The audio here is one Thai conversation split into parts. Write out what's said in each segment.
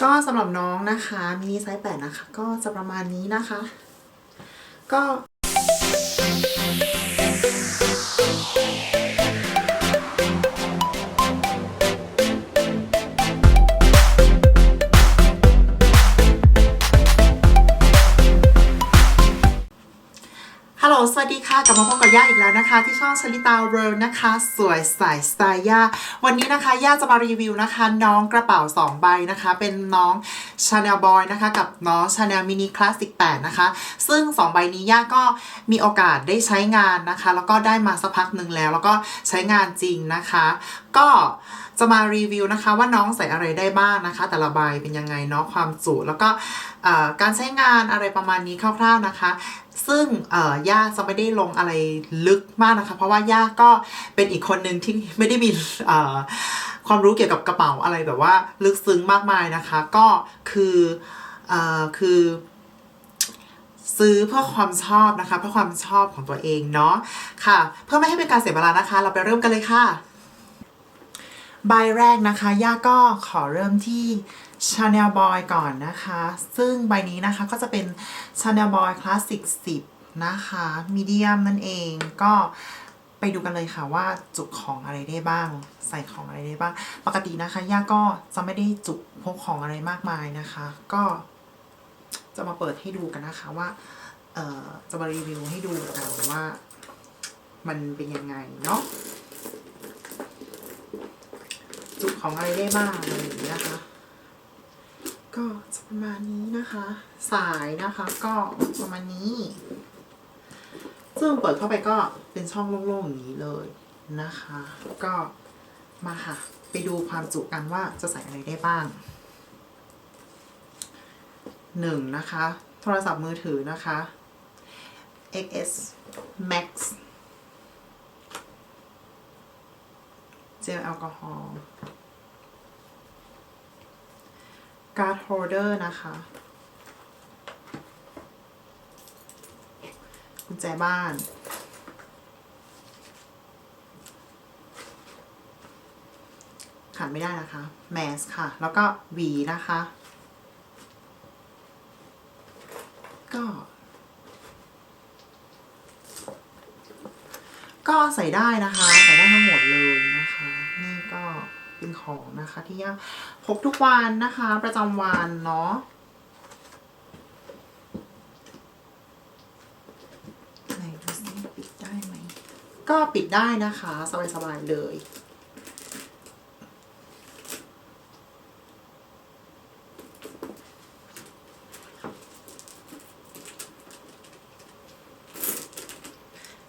ก็สำหรับน้องนะคะมินิไซส์แปดนะคะ ก็จะประมาณนี้นะคะ ก็ วัสดีค่ะ กลับมาพบกับย่าอีกแล้วนะคะ ที่ช่องชลิตาเวิร์นะคะ สวยใสสไตล์ย่า วันนี้นะคะ ย่าจะมารีวิวนะคะ น้องกระเป๋า 2 ใบนะคะ เป็นน้อง Chanel Boy นะคะ กับน้อง Chanel Mini Classic 8นะคะ ซึ่ง 2 ใบนี้ย่าก็มีโอกาสได้ใช้งานนะคะ แล้วก็ได้มาสักพักหนึ่งแล้ว แล้วก็ใช้งานจริงนะคะ ก็ จะมารีวิวนะคะว่าน้องใส่อะไรได้บ้างนะคะ แต่ละใบเป็นยังไงเนาะความจุแล้วก็การใช้งานอะไรประมาณนี้คร่าวๆนะคะ ซึ่งย่าจะไม่ได้ลงอะไรลึกมากนะคะ เพราะว่าย่าก็เป็นอีกคนหนึ่งที่ไม่ได้มีความรู้เกี่ยวกับกระเป๋าอะไรแบบว่าลึกซึ้งมากมายนะคะ ก็คืออคือซื้อเพื่อความชอบนะคะ เพื่อความชอบของตัวเองเนาะค่ะ เพื่อไม่ให้เป็นการเสียเวลานะคะ เราไปเริ่มกันเลยค่ะ ใบแรกนะคะ ย่าก็ขอเริ่มที่ Chanel Boy ก่อนนะคะ ซึ่งใบนี้นะคะก็จะเป็น Chanel Boy Classic 10 นะคะ Medium นั่นเองก็ไปดูกันเลยค่ะว่าจุกของอะไรได้บ้าง ใส่ของอะไรได้บ้าง ปกตินะคะ ย่าก็จะไม่ได้จุกพกของอะไรมากมายนะคะ ก็จะมาเปิดให้ดูกันนะคะว่าจะมารีวิวให้ดูกันว่า มันเป็นยังไงเนาะ จุ ของอะไรได้บ้างอะไรอย่างนี้นะคะ ก็จะประมาณนี้นะคะ สายนะคะก็ประมาณนี้ ซึ่งเปิดเข้าไปก็เป็นช่องโล่งๆอย่างนี้เลยนะคะ ก็มาค่ะ ไปดูความจุกันว่าจะใส่อะไรได้บ้างหนึ่งนะคะ โทรศัพท์มือถือนะคะ XS Max เจลแอลกอฮอล์ การ์ดโฮลเดอร์นะคะกุญแจบ้าน ขาดไม่ได้นะคะ แมสค่ะ แล้วก็หวีนะคะ ก็ ก็ใส่ได้นะคะ ใส่ได้ทั้งหมดเลยนะ็นของนะคะ ที่ย่าพกทุกวันนะคะ ประจำวันเนาะไหนดูสิปิดได้ไหมก็ปิดได้นะคะ สบายๆเลย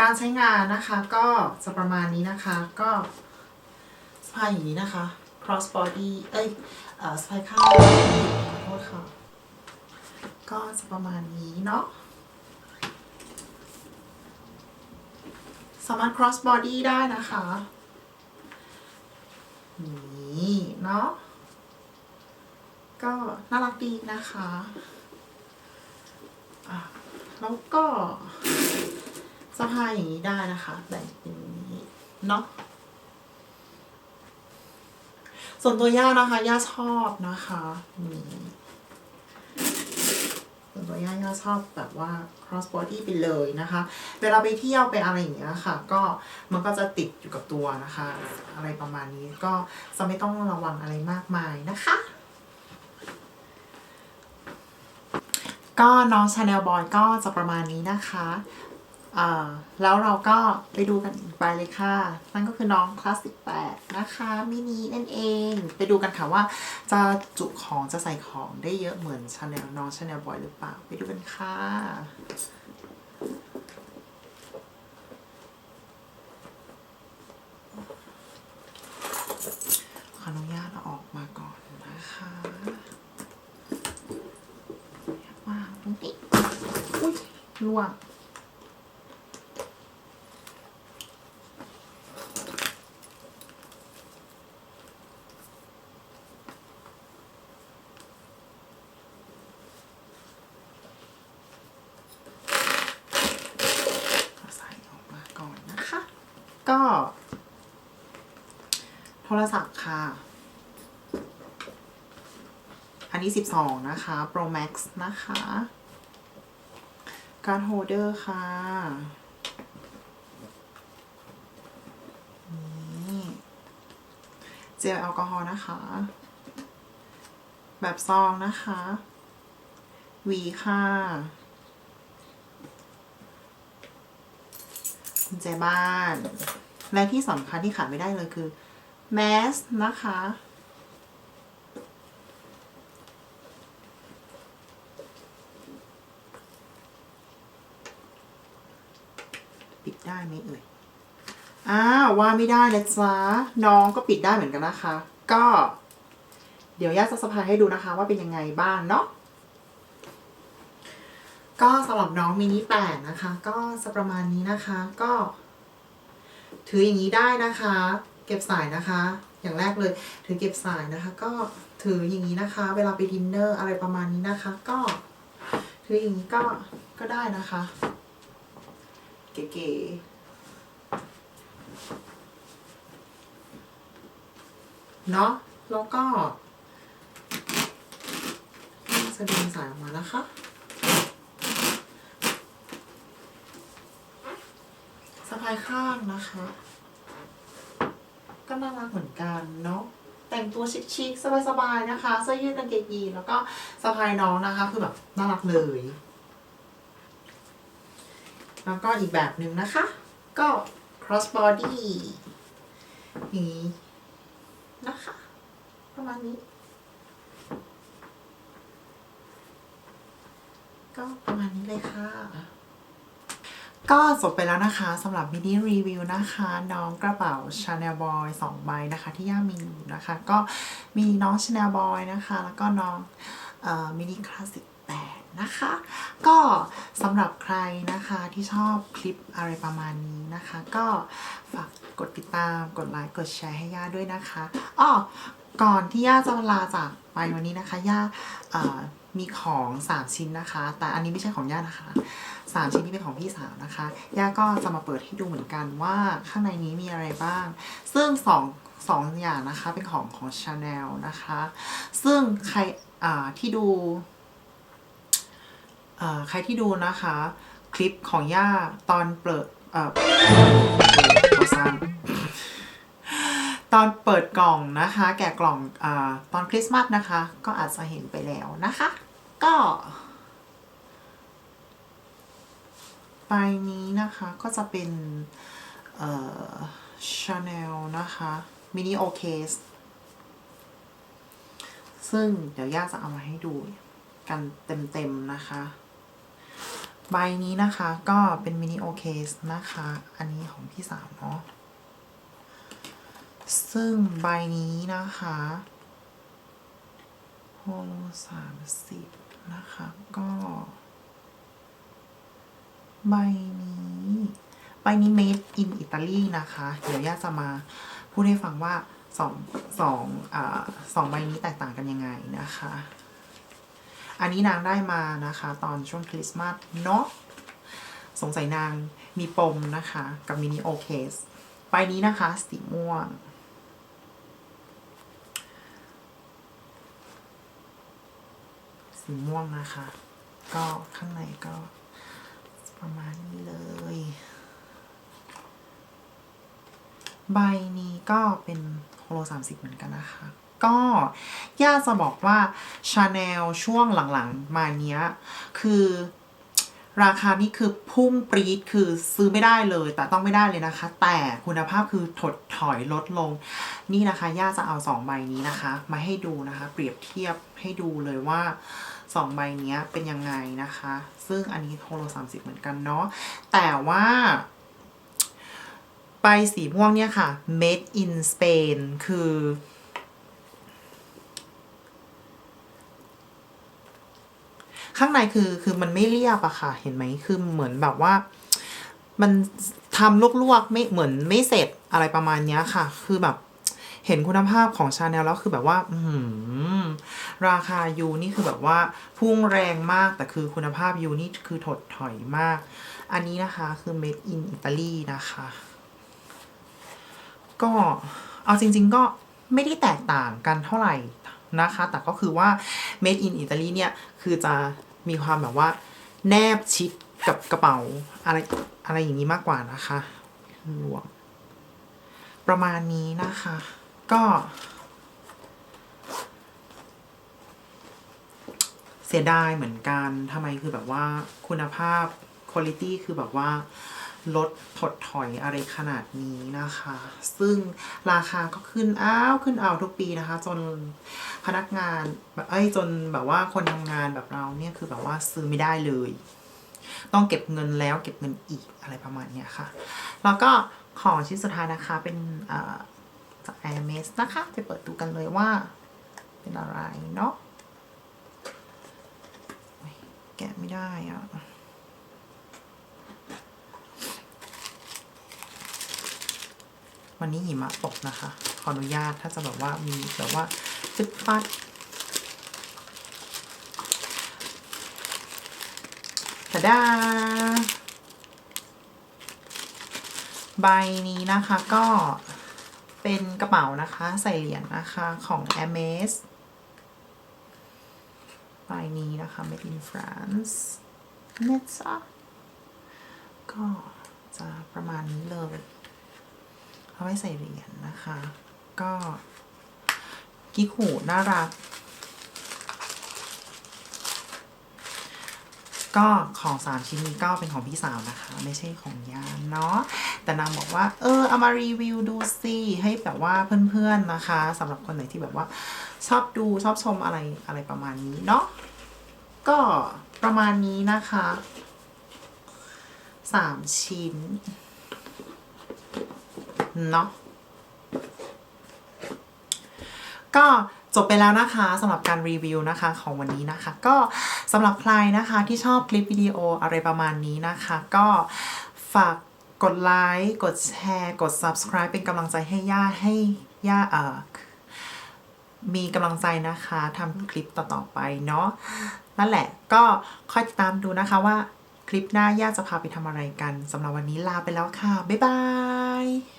การใช้งานนะคะก็จะประมาณนี้นะคะก็ พายอย่างนี้นะคะ cross body เอ้ยสะพายข้างขอโทษค่ะ ก็จะประมาณนี้เนาะสามารถ cross body ได้นะคะนี่เนาะก็น่ารักดีนะคะะแล้วก็สะพายอย่างนี้ได้นะคะแบ่งเป็นนี้เนาะ ส่วนตัวย่านะคะย่าชอบนะคะมีส่วนตัวย่าย่าชอบแบบว่า cross body ไปเลยนะคะ เวลาไปเที่ยวไปอะไรอย่างเงี้ยค่ะ ก็มันก็จะติดอยู่กับตัวนะคะ อะไรประมาณนี้ก็จะไม่ต้องระวังอะไรมากมายนะคะก็น้อง Chanel Boy ก็จะประมาณนี้นะคะ แล้วเราก็ไปดูกันไปเลยค่ะ นั่นก็คือน้องคลาสสิก8นะคะมินินั่นเอง ไปดูกันค่ะว่าจะจุของจะใส่ของได้เยอะเหมือน Chanel น้อง Chanel Boy หรือเปล่า ไปดูกันค่ะขออนุญาตออกมาก่อนนะคะวางตรงนี้อุ้ยล่วง เอาใส่ออกมาก่อนนะคะ ก็ โทรศัพท์ค่ะ อันนี้ 12 นะคะ Pro Max นะคะ การโฮเดอร์ค่ะนี่เจลแอลกอฮอล์นะคะ แบบซองนะคะวีค่ะกุญแจบ้าน และที่สำคัญที่ขาดไม่ได้เลยคือ แมสนะคะ ปิดได้ไหมเอ่ยอ้าวว่าไม่ได้นะจ๊ะน้องก็ปิดได้เหมือนกันนะคะ ก็ เดี๋ยวย่าจะสะพายให้ดูนะคะ ว่าเป็นยังไงบ้างเนาะก็สำหรับน้องมินิแปดนะคะ ก็จะประมาณนี้นะคะ ก็ ถืออย่างนี้ได้นะคะ เก็บสายนะคะ อย่างแรกเลยถือเก็บสายนะคะ ก็ถืออย่างนี้นะคะ เวลาไปดินเนอร์อะไรประมาณนี้นะคะ ก็ถืออย่างนี้ก็ก็ได้นะคะ เก๋ๆเนาะแล้วก็จะดึงสายออกมานะคะสะพายข้างนะคะ ก็น่ารักเหมือนกันเนาะแต่งตัวชิคๆสบายๆนะคะเสื้อยืดกางเกงยีนแล้วก็สะพายน้องนะคะ คือแบบน่ารักเลย แล้วก็อีกแบบหนึ่งนะคะ ก็ cross body อย่างนี้นะคะ ประมาณนี้ ก็ประมาณนี้เลยค่ะ ก็จบไปแล้วนะคะสำหรับมินิรีวิวนะคะ น้องกระเป๋า Chanel Boy 2ใบนะคะ ที่ย่ามีอยู่นะคะ ก็มีน้อง Chanel Boy นะคะ แล้วก็น้องมินิคลาสสิก8นะคะ ก็สำหรับใครนะคะที่ชอบคลิปอะไรประมาณนี้นะคะ ก็ฝากกดติดตามกดไลค์กดแชร์ให้ย่าด้วยนะคะอ้อก่อนที่ย่าจะลาจากไปวันนี้นะคะย่า มีของ 3 ชิ้นนะคะ แต่อันนี้ไม่ใช่ของย่านะคะสามชิ้นนี้เป็นของพี่สาวนะคะ ย่าก็จะมาเปิดให้ดูเหมือนกันว่าข้างในนี้มีอะไรบ้าง ซึ่งสองสองอย่างนะคะเป็นของของ Chanel นะคะ ซึ่งใครที่ดูใครที่ดูนะคะ คลิปของย่าตอนเปิดตอนเปิดกล่องนะคะ แกะกล่องอตอนคริสต์มาสนะคะ ก็อาจจะเห็นไปแล้วนะคะ ก็ ใบนี้นะคะก็จะเป็น เอ่อ Chanel นะคะมินิโอเคสซึ่งเดี๋ยวย่าจะเอามาให้ดูกันเต็มๆนะคะ ใบนี้นะคะก็เป็นมินิโอเคสนะคะ อันนี้ของพี่สาวเนาะซึ่งใบนี้นะคะโฮโลสามสิบ นะคะ ก็ ใบนี้ใบนี้ made in Italy นะคะ เดี๋ยวย่าจะมาพูดให้ฟังว่าสองสองอ่าสองใบนี้แตกต่างกันยังไงนะคะ อันนี้นางได้มานะคะ ตอนช่วงคริสต์มาสเนาะสงสัยนางมีปมนะคะ กับมินิโอเคสใบนี้นะคะ สีม่วง สีม่วงนะคะ ก็ข้างในก็ประมาณนี้เลย ใบนี้ก็เป็นโฮโล30เหมือนกันนะคะ ก็ย่าจะบอกว่าชาแนลช่วงหลังๆ มาเนี้ย คือราคานี่คือพุ่งปรี๊ดคือซื้อไม่ได้เลย แต่ต้องไม่ได้เลยนะคะ แต่คุณภาพคือถดถอยลดลง นี่นะคะ ย่าจะเอาสองใบนี้นะคะ มาให้ดูนะคะ เปรียบเทียบให้ดูเลยว่า สองใบเนี้ยเป็นยังไงนะคะ ซึ่งอันนี้โฮโล30 เหมือนกันเนาะแต่ว่าใบสีม่วงเนี่ยค่ะ made in Spain คือ ข้างในคือคือมันไม่เรียบอะค่ะ เห็นไหมคือเหมือนแบบว่า มันทำลวกๆไม่เหมือนไม่เสร็จอะไรประมาณเนี้ยค่ะ คือแบบ เห็นคุณภาพของชาแนลแล้วคือแบบว่า อืราคายูนี่คือแบบว่าพุ่งแรงมากแต่คือคุณภาพยูนี่คือถดถอยมาก อันนี้นะคะคือ made in Italy นะคะ ก็เอาจริง ๆ ก็ไม่ได้แตกต่างกันเท่าไหร่นะคะ แต่ก็คือว่า made in Italy เนี่ย คือจะมีความแบบว่า แนบชิดกับกระเป๋าอะไรอะไรอย่างนี้มากกว่านะคะหลวมประมาณนี้นะคะ ก็ เสียดายเหมือนกันทำไมคือแบบว่าคุณภาพคุณภาพคือแบบว่าลดถดถอยอะไรขนาดนี้นะคะ ซึ่งราคาก็ขึ้นอ้าวขึ้นเอาทุกปีนะคะ จนพนักงานแบบเอ้ยจนแบบว่าคนทำงานแบบเราเนี่ยคือแบบว่าซื้อไม่ได้เลย ต้องเก็บเงินแล้วเก็บเงินอีกอะไรประมาณเนี้ยค่ะ แล้วก็ของชิ้นสุดท้ายนะคะเป็นอ่อ จาก Air m e s นะคะ ไปเปิดดูกันเลยว่า เป็นอะไรเนาะแกะไม่ได้อะวันนี้หิมะตกนะคะ ขออนุญาตถ้าจะแบบว่ามีแบบว่าฟึดฟัดตะดาใบนี้นะคะก็ เป็นกระเป๋านะคะ ใส่เหรียญนะคะของ a m e s ใบนี้นะคะ made in France นะจ๊ะก็จะประมาณนี้เลย เอาไว้ใส่เหรียญนะคะ ก็กิ๊กหูน่ารัก ก็ของสามชิ้นนี้ก็เป็นของพี่สาวนะคะ ไม่ใช่ของยานเนาะแต่นางบอกว่า เออเอามารีวิวดูสิให้แบบว่าเพื่อนๆนะคะสำหรับคนไหนที่แบบว่า ชอบดูชอบชมอะไรอะไรประมาณนี้เนาะก็ประมาณนี้นะคะสามชิ้นเนาะก็ จบไปแล้วนะคะสำหรับการรีวิวนะคะของวันนี้นะคะ ก็สำหรับใครนะคะที่ชอบคลิปวิดีโออะไรประมาณนี้นะคะ ก็ฝากกดไลค์กดแชร์ กด subscribe เป็นกำลังใจให้ย่าให้ย่าเอ่อมีกำลังใจนะคะทำคลิปต่อ ๆ ไปเนาะนั่นแหละก็คอยติดตามดูนะคะว่าคลิปหน้าย่าจะพาไปทำอะไรกันสำหรับวันนี้ลาไปแล้วค่ะ บ๊ายบาย